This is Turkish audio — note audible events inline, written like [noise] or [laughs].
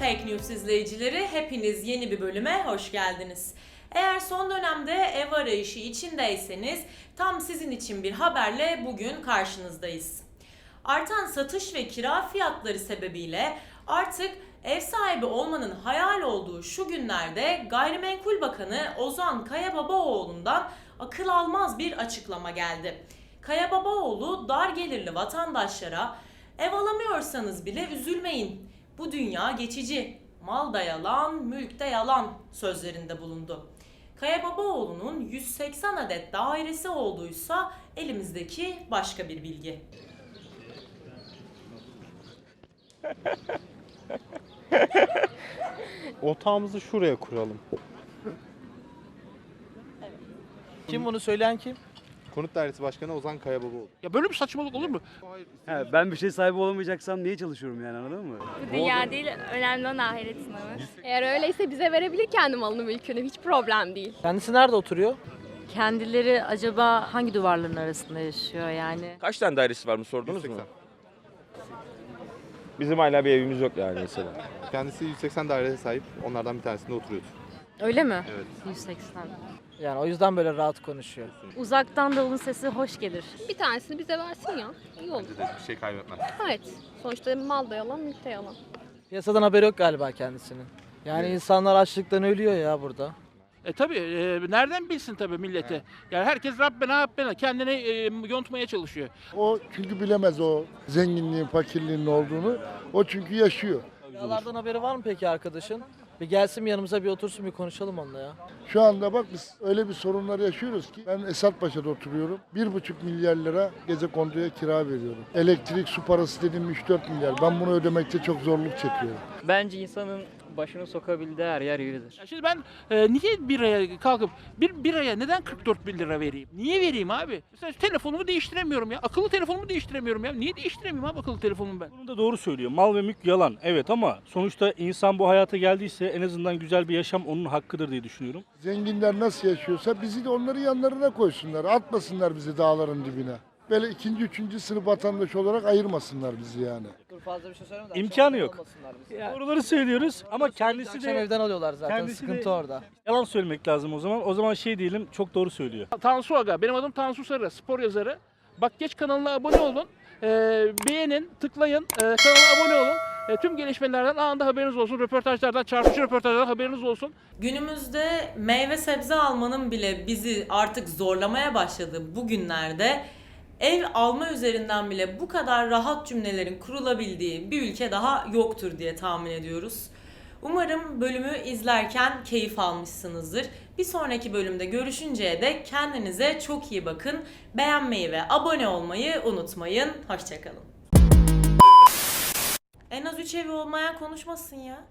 News izleyicileri hepiniz yeni bir bölüme hoş geldiniz. Eğer son dönemde ev arayışı içindeyseniz tam sizin için bir haberle bugün karşınızdayız. Artan satış ve kira fiyatları sebebiyle artık ev sahibi olmanın hayal olduğu şu günlerde Gayrimenkul Bakanı Ozan Kayababaoğlu'ndan akıl almaz bir açıklama geldi. Kayababaoğlu dar gelirli vatandaşlara ev alamıyorsanız bile üzülmeyin. Bu dünya geçici. Mal da yalan, mülk de yalan sözlerinde bulundu. Kaya Babaoğlu'nun 180 adet dairesi olduysa elimizdeki başka bir bilgi. [laughs] Otağımızı şuraya kuralım. Kim bunu söyleyen kim? Konut Dairesi Başkanı Ozan Kayababaoğlu. Ya böyle bir saçmalık olur mu? He, ben bir şey sahibi olamayacaksam niye çalışıyorum yani anladın mı? Bu dünya değil, önemli olan ahiret sınavı. Eğer öyleyse bize verebilir kendi malını mülkünü hiç problem değil. Kendisi nerede oturuyor? Kendileri acaba hangi duvarların arasında yaşıyor yani? Kaç tane dairesi var mı sordunuz mu? 180. Bizim hala bir evimiz yok yani mesela. Kendisi 180 daireye sahip. Onlardan bir tanesinde oturuyordu. Öyle mi? Evet. 180. Yani o yüzden böyle rahat konuşuyor. Uzaktan da onun sesi hoş gelir. Bir tanesini bize versin ya. İyi olur. Bence de bir şey kaybetmez. Evet. Sonuçta mal da yalan, mülk de yalan. Piyasadan haberi yok galiba kendisinin. Yani insanlar açlıktan ölüyor ya burada. E tabi nereden bilsin tabi milleti. Yani herkes Rabbena Rabbena kendini e, yontmaya çalışıyor. O çünkü bilemez o zenginliğin, fakirliğin ne olduğunu. O çünkü yaşıyor. Kiralardan haberi var mı peki arkadaşın? Bir gelsin bir yanımıza bir otursun bir konuşalım onunla ya. Şu anda bak biz öyle bir sorunlar yaşıyoruz ki ben Esatpaşa'da oturuyorum. 1,5 milyar lira gece konduya kira veriyorum. Elektrik, su parası dediğim 3-4 milyar. Ben bunu ödemekte çok zorluk çekiyorum. Bence insanın başını sokabildiği her yer yeridir. Ya Şimdi ben e, niye bir aya kalkıp bir, bir aya neden 44 bin lira vereyim? Niye vereyim abi? Mesela telefonumu değiştiremiyorum ya. Akıllı telefonumu değiştiremiyorum ya. Niye değiştiremiyorum abi akıllı telefonumu ben? Bunu da doğru söylüyor. Mal ve mülk yalan. Evet ama sonuçta insan bu hayata geldiyse en azından güzel bir yaşam onun hakkıdır diye düşünüyorum. Zenginler nasıl yaşıyorsa bizi de onları yanlarına koysunlar. Atmasınlar bizi dağların dibine. Böyle ikinci, üçüncü sınıf vatandaş olarak ayırmasınlar bizi yani. Fazla bir şey söyleme de. İmkanı yok. bizi. Doğruları söylüyoruz ama kendisi Akşam de evden alıyorlar zaten kendisi sıkıntı de- orada. yalan söylemek lazım o zaman. O zaman şey diyelim çok doğru söylüyor. Tansu Aga. Benim adım Tansu Sarı. Spor yazarı. Bak geç kanalına abone olun. E, beğenin, tıklayın. E, kanala abone olun. E, tüm gelişmelerden anında haberiniz olsun. Röportajlardan, çarpıcı röportajlardan haberiniz olsun. Günümüzde meyve sebze almanın bile bizi artık zorlamaya başladığı bu günlerde ev alma üzerinden bile bu kadar rahat cümlelerin kurulabildiği bir ülke daha yoktur diye tahmin ediyoruz. Umarım bölümü izlerken keyif almışsınızdır. Bir sonraki bölümde görüşünceye dek kendinize çok iyi bakın. Beğenmeyi ve abone olmayı unutmayın. Hoşçakalın. En az 3 evi olmayan konuşmasın ya.